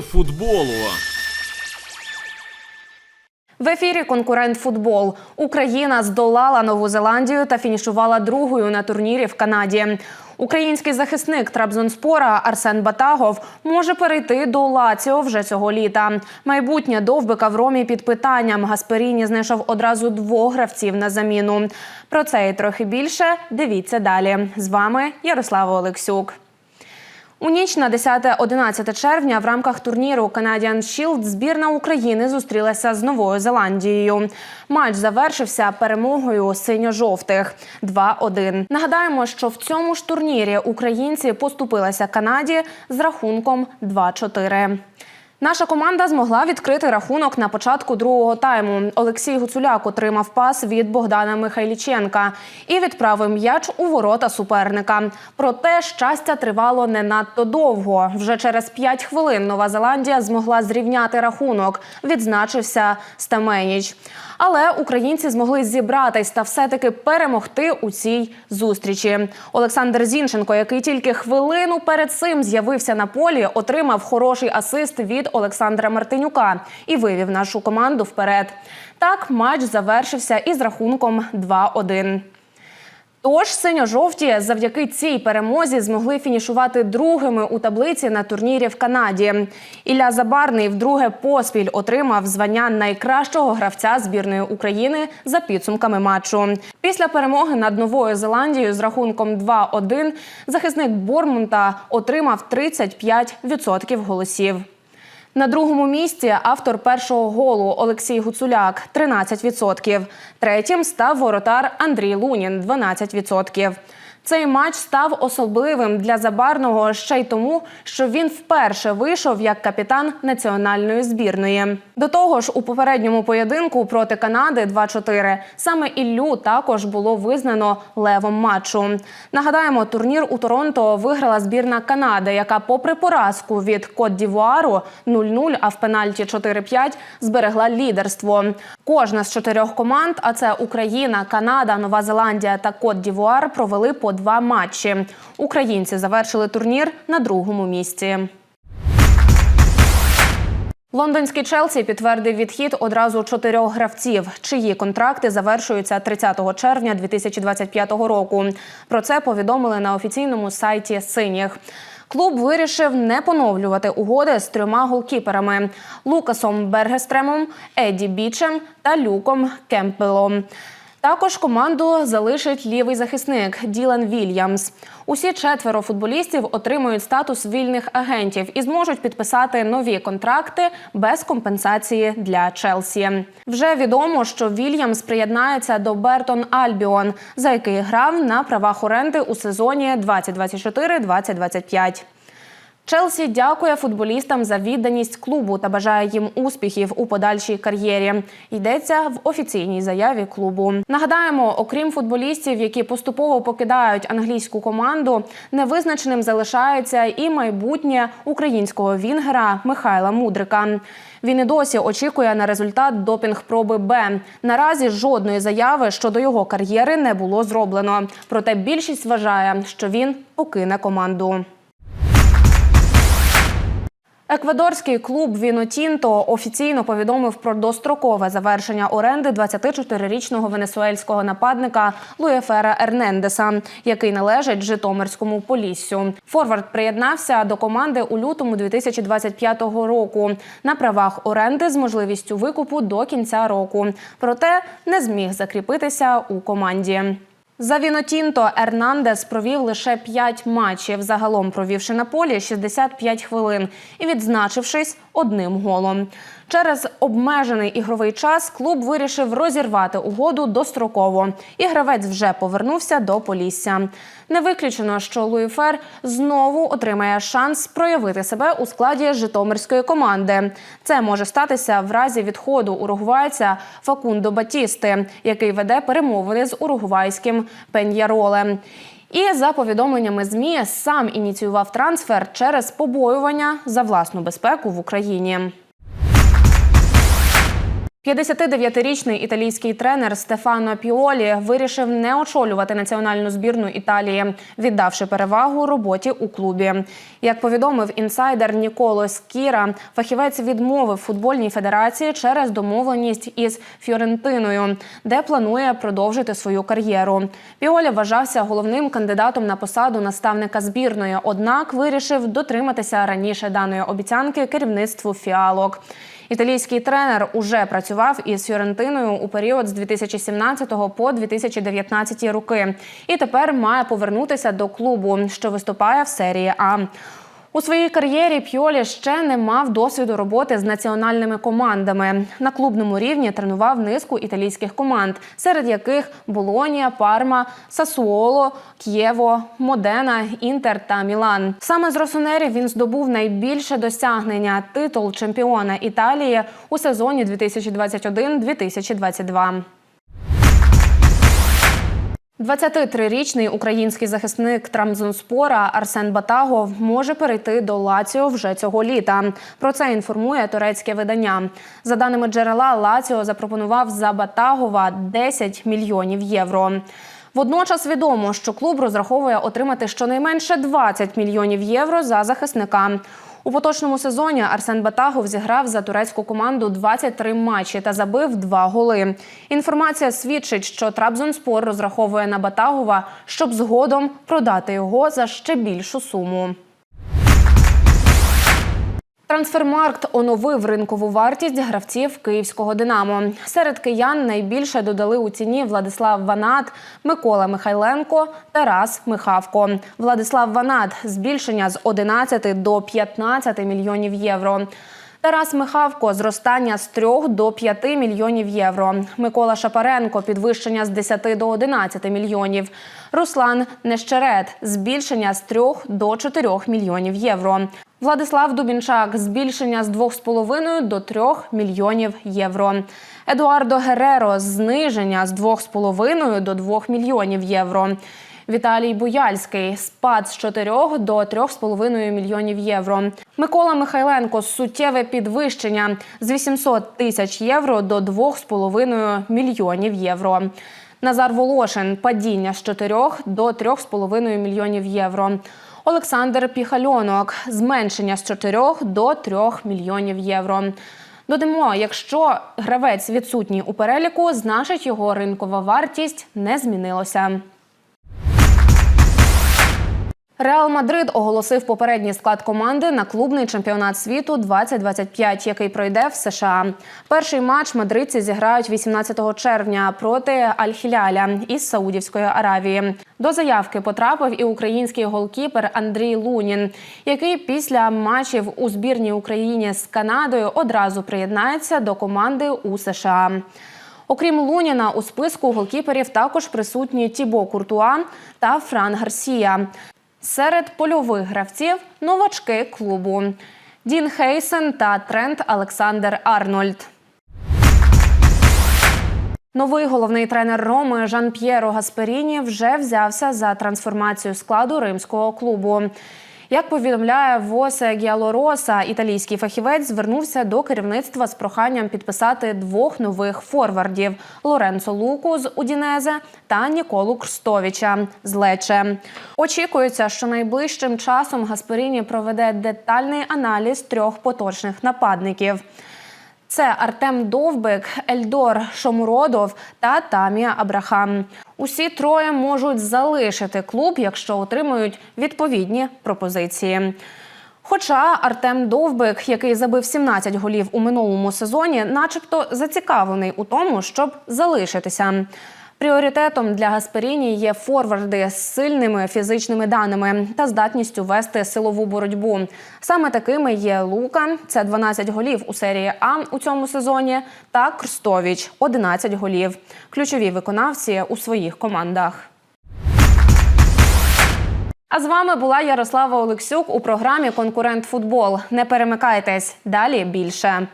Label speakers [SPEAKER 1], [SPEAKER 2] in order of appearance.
[SPEAKER 1] Футболу.
[SPEAKER 2] В ефірі конкурент футбол. Україна здолала Нову Зеландію та фінішувала другою на турнірі в Канаді. Український захисник Трабзонспора Арсен Батагов може перейти до Лаціо вже цього літа. Майбутнє довбика в Ромі під питанням. Гасперіні знайшов одразу двох гравців на заміну. Про це і трохи більше. Дивіться далі. З вами Ярослава Олексюк. У ніч на 10-11 червня в рамках турніру Canadian Shield збірна України зустрілася з Новою Зеландією. Матч завершився перемогою синьо-жовтих 2-1. Нагадаємо, що в цьому ж турнірі українці поступилися Канаді з рахунком 2-4. Наша команда змогла відкрити рахунок на початку другого тайму. Олексій Гуцуляк отримав пас від Богдана Михайліченка і відправив м'яч у ворота суперника. Проте щастя тривало не надто довго. Вже через 5 хвилин Нова Зеландія змогла зрівняти рахунок. Відзначився Стаменіч. Але українці змогли зібратись та все-таки перемогти у цій зустрічі. Олександр Зінченко, який тільки хвилину перед цим з'явився на полі, отримав хороший асист від Олександра Мартинюка і вивів нашу команду вперед. Так матч завершився із рахунком 2-1. Тож синьо-жовті завдяки цій перемозі змогли фінішувати другими у таблиці на турнірі в Канаді. Ілля Забарний вдруге поспіль отримав звання найкращого гравця збірної України за підсумками матчу. Після перемоги над Новою Зеландією з рахунком 2-1 захисник Бормунта отримав 35% голосів. На другому місці автор першого голу Олексій Гуцуляк 13%. Третім став воротар Андрій Лунін 12%. Цей матч став особливим для Забарного ще й тому, що він вперше вийшов як капітан національної збірної. До того ж, у попередньому поєдинку проти Канади 2-4 саме Іллю також було визнано левом матчу. Нагадаємо, турнір у Торонто виграла збірна Канади, яка, попри поразку від Кот-Дівуару 0-0, а в пенальті 4-5, зберегла лідерство. Кожна з чотирьох команд, а це Україна, Канада, Нова Зеландія та Кот-Дівуар, провели по два матчі. Українці завершили турнір на другому місці. Лондонський Челсі підтвердив відхід одразу чотирьох гравців, чиї контракти завершуються 30 червня 2025 року. Про це повідомили на офіційному сайті синіх. Клуб вирішив не поновлювати угоди з трьома голкіперами Лукасом Бергестремом, Еді Бічем та Люком Кемпелом. Також команду залишить лівий захисник Ділан Вільямс. Усі четверо футболістів отримують статус вільних агентів і зможуть підписати нові контракти без компенсації для Челсі. Вже відомо, що Вільямс приєднається до Бертон Альбіон, за який грав на правах оренди у сезоні 2024-2025. Челсі дякує футболістам за відданість клубу та бажає їм успіхів у подальшій кар'єрі. Йдеться в офіційній заяві клубу. Нагадаємо, окрім футболістів, які поступово покидають англійську команду, невизначеним залишається і майбутнє українського вінгера Михайла Мудрика. Він і досі очікує на результат допінг-проби Б. Наразі жодної заяви щодо його кар'єри не було зроблено. Проте більшість вважає, що він покине команду. Еквадорський клуб Вінотінто офіційно повідомив про дострокове завершення оренди 24-річного венесуельського нападника Луєфера Ернендеса, який належить Житомирському поліссю. Форвард приєднався до команди у лютому 2025 року на правах оренди з можливістю викупу до кінця року. Проте не зміг закріпитися у команді. За Вінотінто Ернандес провів лише 5 матчів, загалом провівши на полі 65 хвилин і відзначившись одним голом. Через обмежений ігровий час клуб вирішив розірвати угоду достроково, і гравець вже повернувся до Полісся. Не виключено, що Луїфер знову отримає шанс проявити себе у складі житомирської команди. Це може статися в разі відходу уругвайця Факундо Батісти, який веде перемовини з уругвайським Пеньяролем. І за повідомленнями змі сам ініціював трансфер через побоювання за власну безпеку в Україні. 59-річний італійський тренер Стефано Піолі вирішив не очолювати національну збірну Італії, віддавши перевагу роботі у клубі. Як повідомив інсайдер Ніколо Скіра, фахівець відмовив футбольній федерації через домовленість із Фіорентиною, де планує продовжити свою кар'єру. Піолі вважався головним кандидатом на посаду наставника збірної, однак вирішив дотриматися раніше даної обіцянки керівництву фіалок. Італійський тренер уже працював із Фіорентиною у період з 2017 по 2019 роки і тепер має повернутися до клубу, що виступає в серії А. У своїй кар'єрі Пьолі ще не мав досвіду роботи з національними командами. На клубному рівні тренував низку італійських команд, серед яких Болонія, Парма, Сасуоло, К'єво, Модена, Інтер та Мілан. Саме з Росонері він здобув найбільше досягнення титул чемпіона Італії у сезоні 2021-2022. 23-річний український захисник Трамзонспора Арсен Батагов може перейти до Лаціо вже цього літа. Про це інформує турецьке видання. За даними джерела, Лаціо запропонував за Батагова 10 мільйонів євро. Водночас відомо, що клуб розраховує отримати щонайменше 20 мільйонів євро за захисника. У поточному сезоні Арсен Батагов зіграв за турецьку команду 23 матчі та забив два голи. Інформація свідчить, що Трабзонспор розраховує на Батагова, щоб згодом продати його за ще більшу суму. Трансфермаркт оновив ринкову вартість гравців київського Динамо. Серед киян найбільше додали у ціні Владислав Ванат, Микола Михайленко, Тарас Михавко. Владислав Ванат збільшення з 11 до 15 мільйонів євро. Тарас Михавко зростання з 3 до 5 мільйонів євро. Микола Шапаренко підвищення з 10 до 11 мільйонів. Руслан Нещерет збільшення з 3 до 4 мільйонів євро. Владислав Дубінчак збільшення з 2,5 до 3 мільйонів євро. Едуардо Гереро зниження з 2,5 до 2 мільйонів євро. Віталій Буяльський спад з 4 до 3,5 мільйонів євро. Микола Михайленко суттєве підвищення з 800 тисяч євро до 2,5 мільйонів євро. Назар Волошин падіння з 4 до 3,5 мільйонів євро. Олександр Піхальонок зменшення з 4 до 3 мільйонів євро. Додамо, якщо гравець відсутній у переліку, значить його ринкова вартість не змінилася. Реал Мадрид оголосив попередній склад команди на клубний чемпіонат світу 2025, який пройде в США. Перший матч мадридці зіграють 18 червня проти Аль-Хіляля із Саудівської Аравії. До заявки потрапив і український голкіпер Андрій Лунін, який після матчів у збірній Україні з Канадою одразу приєднається до команди у США. Окрім Луніна, у списку голкіперів також присутні Тібо Куртуа та Фран Гарсія. Серед польових гравців новачки клубу Дін Хейсен та Трент Олександр Арнольд. Новий головний тренер Роми Жан П'єро Гасперіні вже взявся за трансформацію складу римського клубу. Як повідомляє Восе Гіалороса, італійський фахівець звернувся до керівництва з проханням підписати двох нових форвардів Лоренцо Луку з Удінезе та Ніколу Крстовіча з Лече. Очікується, що найближчим часом Гасперіні проведе детальний аналіз трьох поточних нападників. Це Артем Довбик, Ельдор Шомуродов та Тамія Абрахам. Усі троє можуть залишити клуб, якщо отримують відповідні пропозиції. Хоча Артем Довбик, який забив 17 голів у минулому сезоні, начебто зацікавлений у тому, щоб залишитися. Пріоритетом для Гасперіні є форварди з сильними фізичними даними та здатністю вести силову боротьбу. Саме такими є Лука, це 12 голів у серії А у цьому сезоні, та Крстовіч 11 голів. Ключові виконавці у своїх командах. А з вами була Ярослава Олексюк у програмі Конкурент Футбол. Не перемикайтесь далі більше.